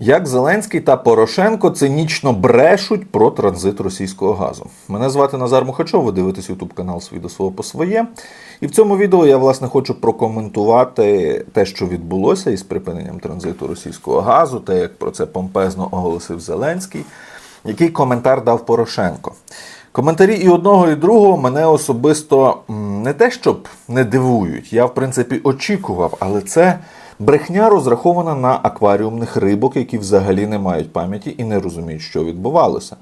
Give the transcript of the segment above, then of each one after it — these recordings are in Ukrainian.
Як Зеленський та Порошенко цинічно брешуть про транзит російського газу. Мене звати Назар Мухачов, ви дивитесь ютуб канал «Свій до свого по своє. І в цьому відео я власне хочу прокоментувати те, що відбулося із припиненням транзиту російського газу, те, як про це помпезно оголосив Зеленський, який коментар дав Порошенко. Коментарі і одного, і другого мене особисто не те, щоб не дивують. Я, в принципі, очікував, але це брехня розрахована на акваріумних рибок, які взагалі не мають пам'яті і не розуміють, що відбувалося.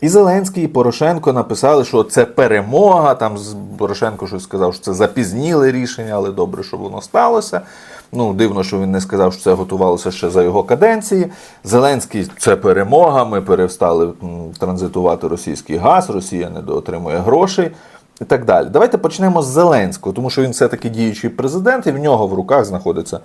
І Зеленський, і Порошенко написали, що це перемога. Там Порошенко щось сказав, що це запізніле рішення, але добре, що воно сталося. Ну, дивно, що він не сказав, що це готувалося ще за його каденції. Зеленський це перемога. Ми перестали транзитувати російський газ, Росія не доотримує грошей і так далі. Давайте почнемо з Зеленського, тому що він все-таки діючий президент, і в нього в руках знаходиться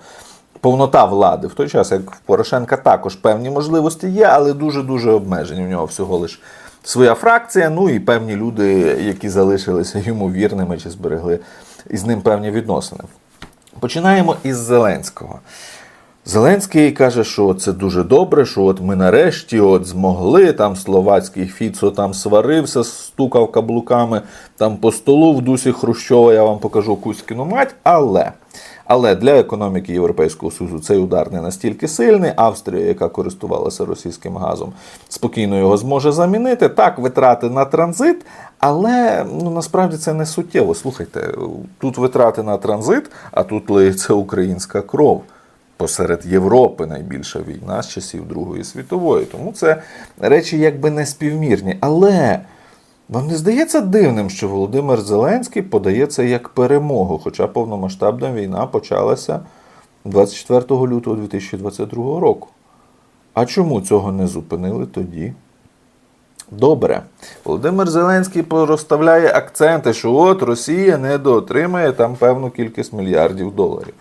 повнота влади. В той час, як в Порошенка також певні можливості є, але дуже-дуже обмежені. В нього всього лиш своя фракція, ну і певні люди, які залишилися йому вірними чи зберегли із ним певні відносини. Починаємо із Зеленського. Зеленський каже, що це дуже добре, що от ми нарешті от змогли. Там словацький Фіцо там сварився, стукав каблуками там по столу в дусі Хрущова. Я вам покажу Кузькіну мать. Але, але для економіки Європейського Союзу цей удар не настільки сильний. Австрія, яка користувалася російським газом, спокійно його зможе замінити. Так, витрати на транзит, але ну насправді це не суттєво. Слухайте, тут витрати на транзит, а тут лиється українська кров посеред Європи найбільша війна з часів Другої світової. Тому це речі якби не співмірні. Але вам не здається дивним, що Володимир Зеленський подає це як перемогу, хоча повномасштабна війна почалася 24 лютого 2022 року. А чому цього не зупинили тоді? Добре. Володимир Зеленський розставляє акценти, що от Росія недоотримає там певну кількість мільярдів доларів.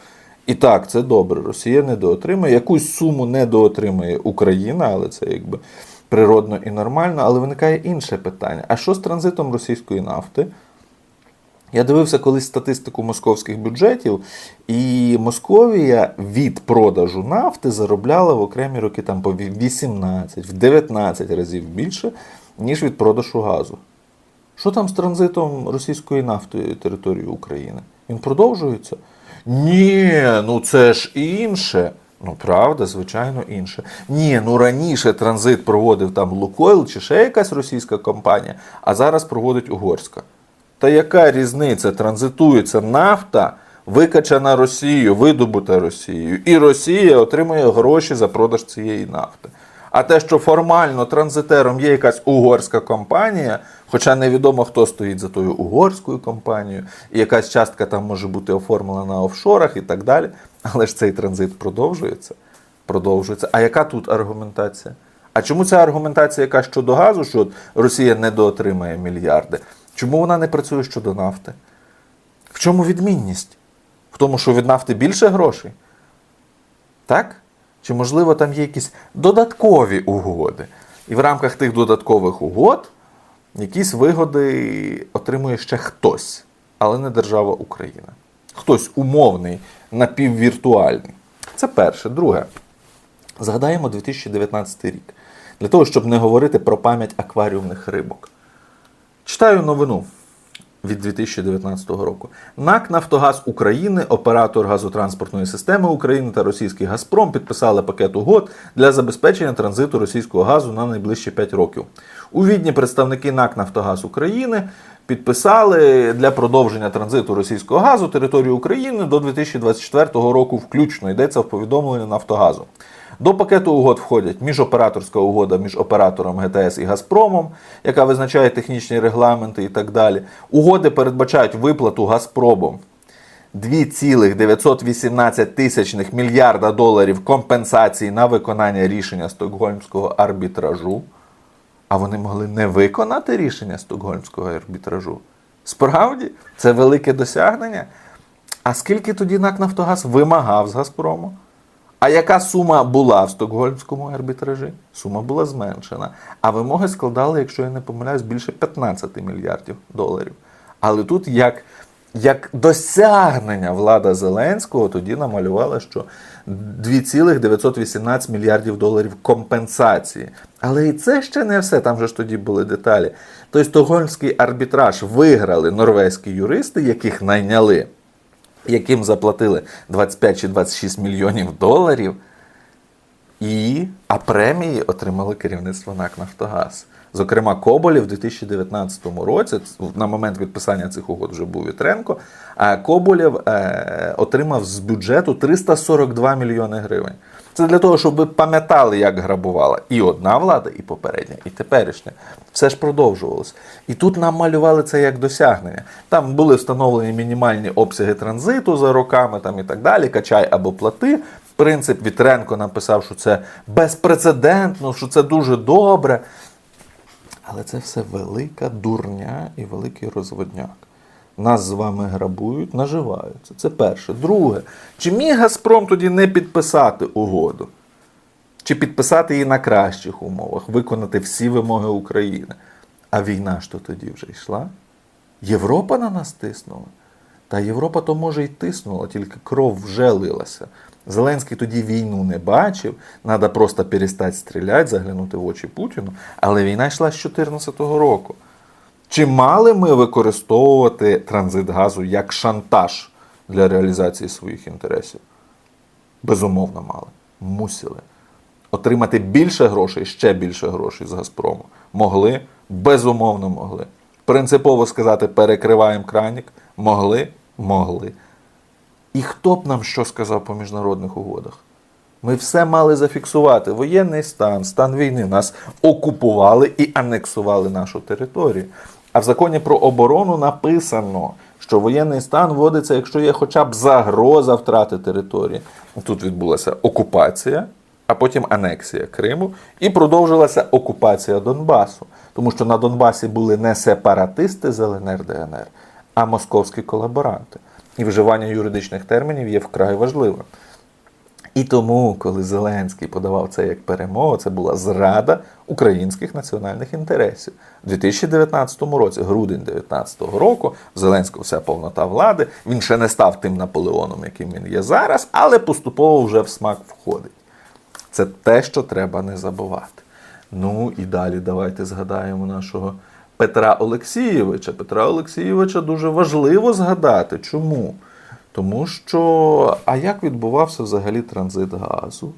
І так, це добре. Росія недоотримає. Якусь суму недоотримає Україна, але це якби природно і нормально. Але виникає інше питання: а що з транзитом російської нафти? Я дивився колись статистику московських бюджетів, і Московія від продажу нафти заробляла в окремі роки там по 18, в 19 разів більше, ніж від продажу газу. Що там з транзитом російської нафти території України? Він продовжується? Ні, ну це ж інше. Ну, правда, звичайно, інше. Ні, ну раніше транзит проводив там Лукойл чи ще якась російська компанія, а зараз проводить угорська. Та яка різниця? Транзитується нафта, викачана Росією, видобута Росією, і Росія отримує гроші за продаж цієї нафти. А те, що формально транзитером є якась угорська компанія, хоча невідомо хто стоїть за тою угорською компанією, і якась частка там може бути оформлена на офшорах і так далі. Але ж цей транзит продовжується. Продовжується. А яка тут аргументація? А чому ця аргументація, яка щодо газу, що от Росія недоотримає мільярди? Чому вона не працює щодо нафти? В чому відмінність? В тому, що від нафти більше грошей? Так? Чи, можливо, там є якісь додаткові угоди? І в рамках тих додаткових угод якісь вигоди отримує ще хтось, але не держава Україна. Хтось умовний, напіввіртуальний. Це перше. Друге. Згадаємо 2019 рік. Для того, щоб не говорити про пам'ять акваріумних рибок. Читаю новину від 2019 року. НАК Нафтогаз України, оператор газотранспортної системи України та російський Газпром підписали пакет угод для забезпечення транзиту російського газу на найближчі 5 років. У відні представники НАК Нафтогаз України підписали для продовження транзиту російського газу територію України до 2024 року включно. Йдеться в повідомленні Нафтогазу. До пакету угод входять міжоператорська угода між оператором ГТС і Газпромом, яка визначає технічні регламенти і так далі. Угоди передбачають виплату Газпромом 2,918 тисячних мільярда доларів компенсації на виконання рішення Стокгольмського арбітражу. А вони могли не виконати рішення Стокгольмського арбітражу. Справді, це велике досягнення. А скільки тоді НАК Нафтогаз вимагав з Газпрому? А яка сума була в Стокгольмському арбітражі? Сума була зменшена. А вимоги складали, якщо я не помиляюсь, більше 15 мільярдів доларів. Але тут як як досягнення влада Зеленського тоді намалювала, що 2,918 мільярдів доларів компенсації. Але і це ще не все, там же ж тоді були деталі. Той стокгольмський арбітраж виграли норвезькі юристи, яких найняли, яким заплатили 25 чи 26 мільйонів доларів. І, а премії отримали керівництво НАК Нафтогаз. Зокрема, Коболєв в 2019 році, на момент підписання цих угод вже був Вітренко, а Коболєв е, отримав з бюджету 342 мільйони гривень. Це для того, щоб ви пам'ятали, як грабувала і одна влада, і попередня, і теперішня. Все ж продовжувалось. І тут нам малювали це як досягнення. Там були встановлені мінімальні обсяги транзиту за роками там, і так далі, качай або плати. Принцип Вітренко написав, що це безпрецедентно, що це дуже добре. Але це все велика дурня і великий розводняк. Нас з вами грабують, наживаються. Це перше. Друге, чи міг Газпром тоді не підписати угоду? Чи підписати її на кращих умовах, виконати всі вимоги України? А війна ж то тоді вже йшла? Європа на нас тиснула. Та Європа то може й тиснула, тільки кров вже лилася. Зеленський тоді війну не бачив, треба просто перестати стріляти, заглянути в очі Путіну. Але війна йшла з 2014 року. Чи мали ми використовувати транзит газу як шантаж для реалізації своїх інтересів? Безумовно, мали. Мусили. Отримати більше грошей, ще більше грошей з Газпрому. Могли? Безумовно, могли. Принципово сказати, перекриваємо кранік. Могли? Могли. І хто б нам що сказав по міжнародних угодах? Ми все мали зафіксувати. Воєнний стан, стан війни. Нас окупували і анексували нашу територію. А в законі про оборону написано, що воєнний стан вводиться, якщо є хоча б загроза втрати території. Тут відбулася окупація, а потім анексія Криму, і продовжилася окупація Донбасу. Тому що на Донбасі були не сепаратисти з ЛНР ДНР, а московські колаборанти. І вживання юридичних термінів є вкрай важливим. І тому, коли Зеленський подавав це як перемогу, це була зрада українських національних інтересів. У 2019 році, грудень 2019 року, Зеленського вся повнота влади. Він ще не став тим Наполеоном, яким він є зараз, але поступово вже в смак входить. Це те, що треба не забувати. Ну і далі давайте згадаємо нашого Петра Олексійовича. Петра Олексійовича дуже важливо згадати. Чому? Тому що, а як відбувався взагалі транзит газу?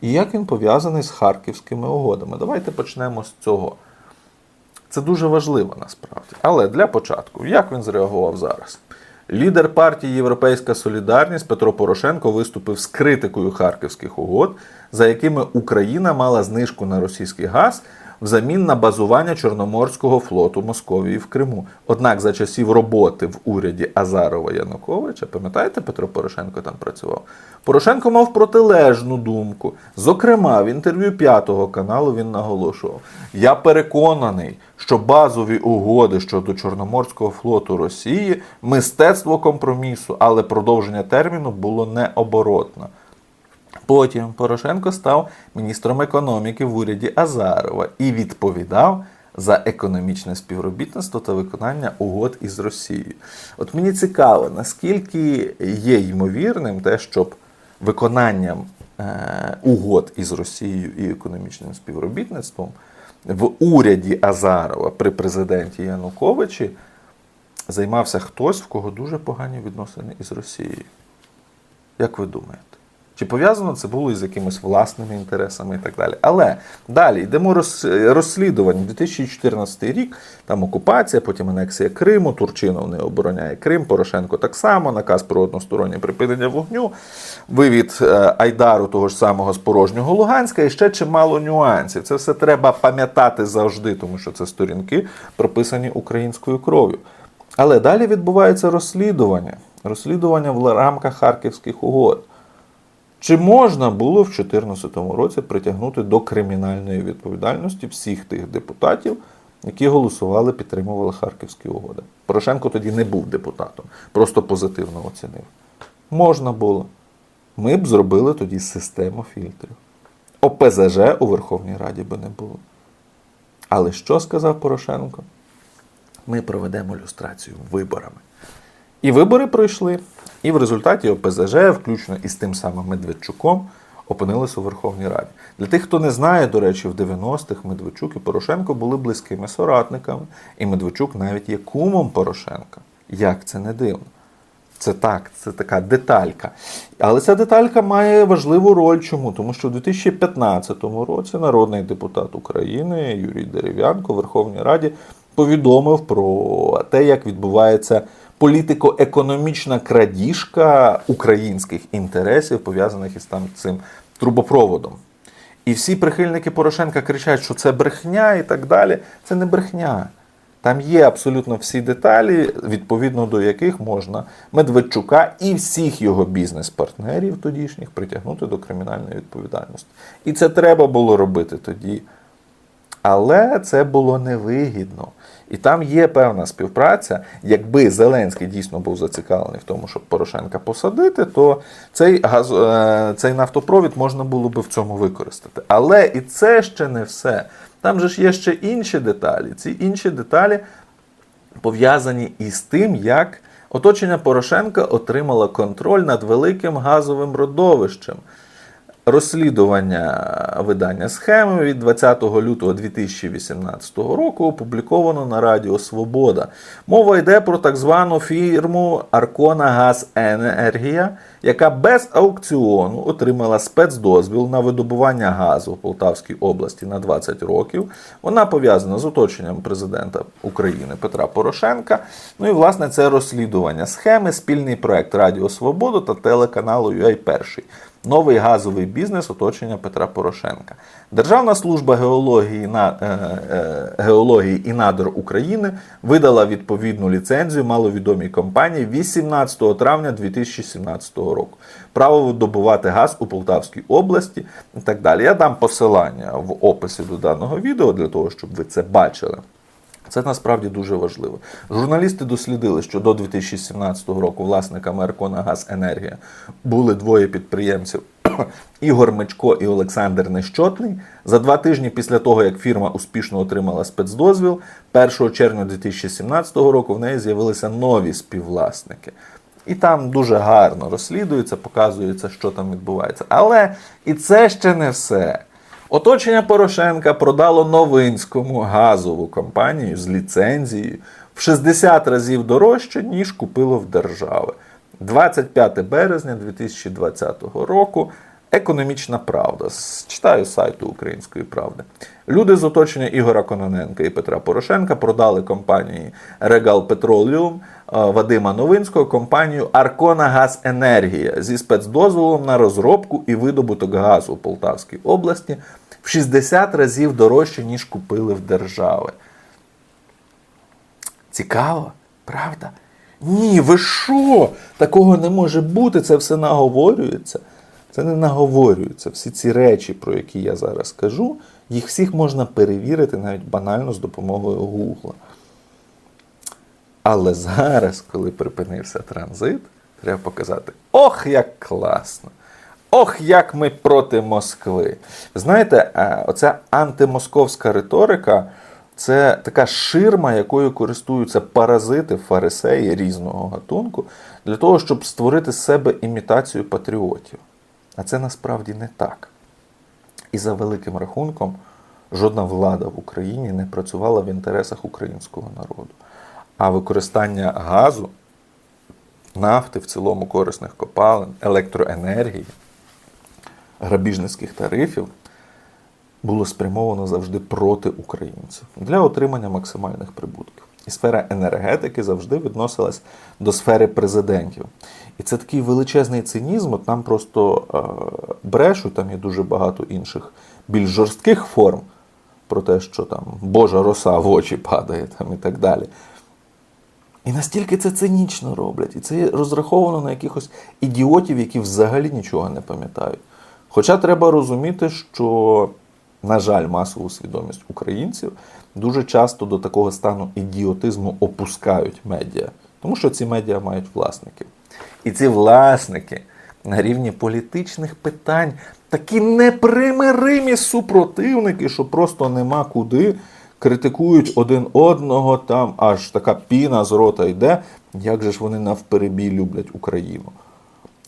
І як він пов'язаний з харківськими угодами? Давайте почнемо з цього. Це дуже важливо насправді. Але для початку, як він зреагував зараз? Лідер партії Європейська Солідарність Петро Порошенко виступив з критикою харківських угод, за якими Україна мала знижку на російський газ взамін на базування Чорноморського флоту Московії в Криму. Однак за часів роботи в уряді Азарова Януковича, пам'ятаєте, Петро Порошенко там працював? Порошенко мав протилежну думку. Зокрема, в інтерв'ю п'ятого каналу він наголошував: Я переконаний, що базові угоди щодо Чорноморського флоту Росії мистецтво компромісу, але продовження терміну було необоротно. Потім Порошенко став міністром економіки в уряді Азарова і відповідав за економічне співробітництво та виконання угод із Росією. От мені цікаво, наскільки є ймовірним те, щоб виконанням е, угод із Росією і економічним співробітництвом в уряді Азарова при президенті Януковичі займався хтось, в кого дуже погані відносини із Росією. Як ви думаєте? Чи пов'язано це було із якимись власними інтересами і так далі. Але далі йдемо роз, розслідування. 2014 рік там окупація, потім анексія Криму, Турчинов не обороняє Крим, Порошенко так само, наказ про одностороннє припинення вогню, вивід е, Айдару того ж самого з порожнього Луганська і ще чимало нюансів. Це все треба пам'ятати завжди, тому що це сторінки прописані українською кров'ю. Але далі відбувається розслідування. Розслідування в рамках Харківських угод. Чи можна було в 2014 році притягнути до кримінальної відповідальності всіх тих депутатів, які голосували, підтримували Харківські угоди? Порошенко тоді не був депутатом, просто позитивно оцінив. Можна було. Ми б зробили тоді систему фільтрів. ОПЗЖ у Верховній Раді би не було. Але що сказав Порошенко? Ми проведемо люстрацію виборами. І вибори пройшли, і в результаті ОПЗЖ, включно із тим самим Медведчуком, опинились у Верховній Раді. Для тих, хто не знає, до речі, в 90-х Медведчук і Порошенко були близькими соратниками, і Медведчук навіть є кумом Порошенка. Як це не дивно? Це так, це така деталька. Але ця деталька має важливу роль. Чому? Тому що в 2015 році народний депутат України Юрій Дерев'янко в Верховній Раді повідомив про те, як відбувається політико-економічна крадіжка українських інтересів, пов'язаних із там цим трубопроводом. І всі прихильники Порошенка кричать, що це брехня і так далі. Це не брехня. Там є абсолютно всі деталі, відповідно до яких можна Медведчука і всіх його бізнес-партнерів тодішніх притягнути до кримінальної відповідальності. І це треба було робити тоді. Але це було невигідно. І там є певна співпраця. Якби Зеленський дійсно був зацікавлений в тому, щоб Порошенка посадити, то цей, газ, е, цей нафтопровід можна було би в цьому використати. Але і це ще не все. Там же ж є ще інші деталі. Ці інші деталі пов'язані із тим, як оточення Порошенка отримало контроль над великим газовим родовищем. Розслідування видання схеми від 20 лютого 2018 року опубліковано на Радіо Свобода. Мова йде про так звану фірму Аркона Газ Енергія, яка без аукціону отримала спецдозвіл на видобування газу в Полтавській області на 20 років. Вона пов'язана з оточенням президента України Петра Порошенка. Ну і власне це розслідування схеми, спільний проект Радіо Свобода та телеканалу UA Перший. Новий газовий бізнес оточення Петра Порошенка. Державна служба геології, на, е, е, геології і надр України видала відповідну ліцензію маловідомій компанії 18 травня 2017 року. Право видобувати газ у Полтавській області і так далі. Я дам посилання в описі до даного відео для того, щоб ви це бачили. Це насправді дуже важливо. Журналісти дослідили, що до 2017 року власниками Аркона Газ Енергія були двоє підприємців Ігор Мечко і Олександр Нещотний. За два тижні після того, як фірма успішно отримала спецдозвіл, 1 червня 2017 року в неї з'явилися нові співвласники. І там дуже гарно розслідується, показується, що там відбувається. Але і це ще не все. Оточення Порошенка продало Новинському газову компанію з ліцензією в 60 разів дорожче, ніж купило в держави. 25 березня 2020 року. Економічна правда. Читаю сайту Української правди. Люди з оточення Ігора Кононенка і Петра Порошенка продали компанії Regal Petroleum е, Вадима Новинського компанію Аркона Газ Енергія зі спецдозволом на розробку і видобуток газу у Полтавській області в 60 разів дорожче, ніж купили в держави. Цікаво, правда? Ні, ви що? Такого не може бути, це все наговорюється. Це не наговорюється. Всі ці речі, про які я зараз кажу, їх всіх можна перевірити навіть банально з допомогою Гугла. Але зараз, коли припинився транзит, треба показати: ох, як класно! Ох, як ми проти Москви. Знаєте, е, оця антимосковська риторика це така ширма, якою користуються паразити, фарисеї різного гатунку, для того, щоб створити з себе імітацію патріотів. А це насправді не так. І за великим рахунком, жодна влада в Україні не працювала в інтересах українського народу. А використання газу, нафти, в цілому корисних копалин, електроенергії, грабіжницьких тарифів було спрямовано завжди проти українців для отримання максимальних прибутків. І сфера енергетики завжди відносилась до сфери президентів. І це такий величезний цинізм. От нам просто е, брешуть, там є дуже багато інших більш жорстких форм про те, що там Божа роса в очі падає там, і так далі. І настільки це цинічно роблять, і це розраховано на якихось ідіотів, які взагалі нічого не пам'ятають. Хоча треба розуміти, що, на жаль, масову свідомість українців дуже часто до такого стану ідіотизму опускають медіа, тому що ці медіа мають власників. І ці власники на рівні політичних питань такі непримиримі супротивники, що просто нема куди критикують один одного, там аж така піна з рота йде. як же ж вони навперебій люблять Україну.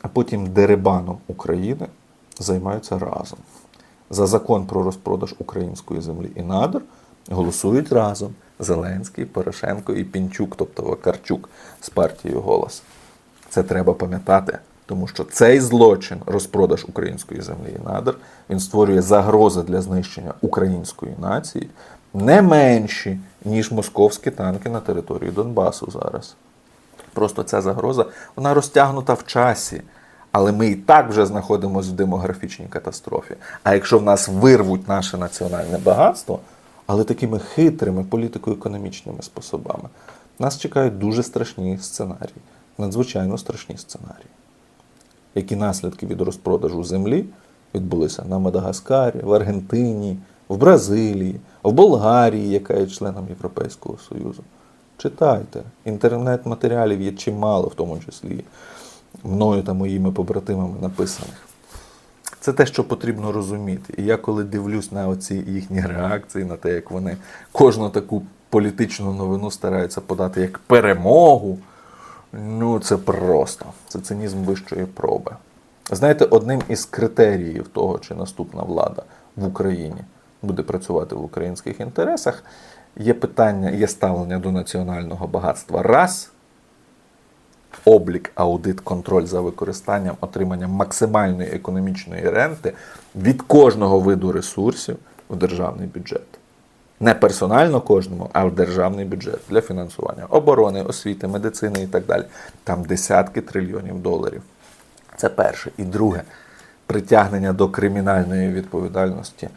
А потім дерибаном України займаються разом. За закон про розпродаж української землі і надр голосують разом Зеленський, Порошенко і Пінчук, тобто Вакарчук з партією Голос. Це треба пам'ятати, тому що цей злочин, розпродаж української землі і надр, він створює загрози для знищення української нації не менші, ніж московські танки на території Донбасу зараз. Просто ця загроза вона розтягнута в часі. Але ми і так вже знаходимося в демографічній катастрофі. А якщо в нас вирвуть наше національне багатство, але такими хитрими політико-економічними способами, нас чекають дуже страшні сценарії, надзвичайно страшні сценарії. Які наслідки від розпродажу землі відбулися на Мадагаскарі, в Аргентині, в Бразилії, в Болгарії, яка є членом Європейського Союзу. Читайте, інтернет-матеріалів є чимало, в тому числі мною та моїми побратимами написаних. Це те, що потрібно розуміти. І я коли дивлюсь на оці їхні реакції, на те, як вони кожну таку політичну новину стараються подати як перемогу, ну це просто. Це цинізм вищої проби. Знаєте, одним із критеріїв того, чи наступна влада в Україні буде працювати в українських інтересах, є питання, є ставлення до національного багатства раз облік, аудит, контроль за використанням, отриманням максимальної економічної ренти від кожного виду ресурсів в державний бюджет. Не персонально кожному, а в державний бюджет для фінансування оборони, освіти, медицини і так далі. Там десятки трильйонів доларів. Це перше. І друге притягнення до кримінальної відповідальності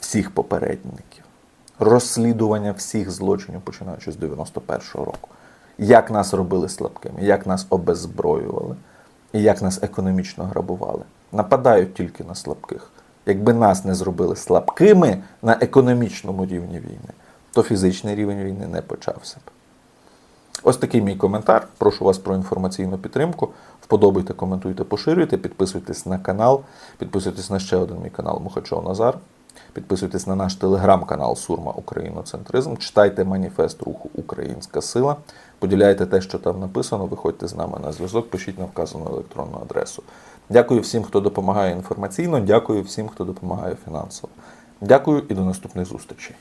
всіх попередників, розслідування всіх злочинів, починаючи з 91-го року як нас робили слабкими, як нас обеззброювали і як нас економічно грабували. Нападають тільки на слабких. Якби нас не зробили слабкими на економічному рівні війни, то фізичний рівень війни не почався б. Ось такий мій коментар. Прошу вас про інформаційну підтримку. Вподобайте, коментуйте, поширюйте, підписуйтесь на канал, підписуйтесь на ще один мій канал Мухачов Назар. Підписуйтесь на наш телеграм-канал Сурма Україноцентризм. Читайте маніфест руху Українська Сила. Поділяйте те, що там написано. Виходьте з нами на зв'язок, пишіть на вказану електронну адресу. Дякую всім, хто допомагає інформаційно. Дякую всім, хто допомагає фінансово. Дякую і до наступних зустрічей.